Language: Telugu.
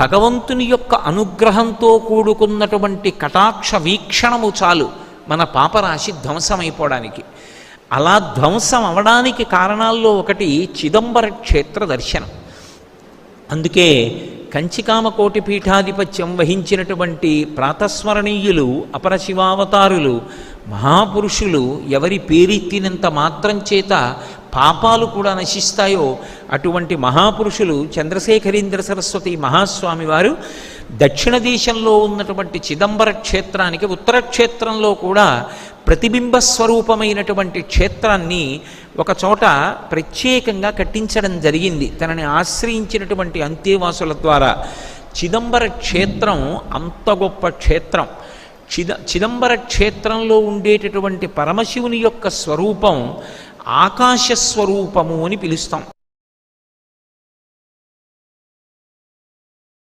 భగవంతుని యొక్క అనుగ్రహంతో కూడుకున్నటువంటి కటాక్ష వీక్షణము చాలు మన పాపరాశి ధ్వంసమైపోవడానికి. అలా ధ్వంసం అవడానికి కారణాల్లో ఒకటి చిదంబర క్షేత్ర దర్శనం. అందుకే కంచికామకోటి పీఠాధిపత్యం వహించినటువంటి ప్రాతస్మరణీయులు అపరశివావతారులు మహాపురుషులు ఎవరి పేరెత్తినంత మాత్రం చేత పాపాలు కూడా నశిస్తాయో అటువంటి మహాపురుషులు చంద్రశేఖరీంద్ర సరస్వతి మహాస్వామి వారు దక్షిణ దేశంలో ఉన్నటువంటి చిదంబర క్షేత్రానికి ఉత్తర క్షేత్రంలో కూడా ప్రతిబింబ స్వరూపమైనటువంటి క్షేత్రాన్ని ఒక చోట ప్రత్యేకంగా కట్టించడం జరిగింది. తనని ఆశ్రయించినటువంటి అంతేవాసుల ద్వారా. చిదంబర క్షేత్రం అంత గొప్ప క్షేత్రం. చిద చిదంబర క్షేత్రంలో ఉండేటటువంటి పరమశివుని యొక్క స్వరూపం ఆకాశస్వరూపము అని పిలుస్తాం.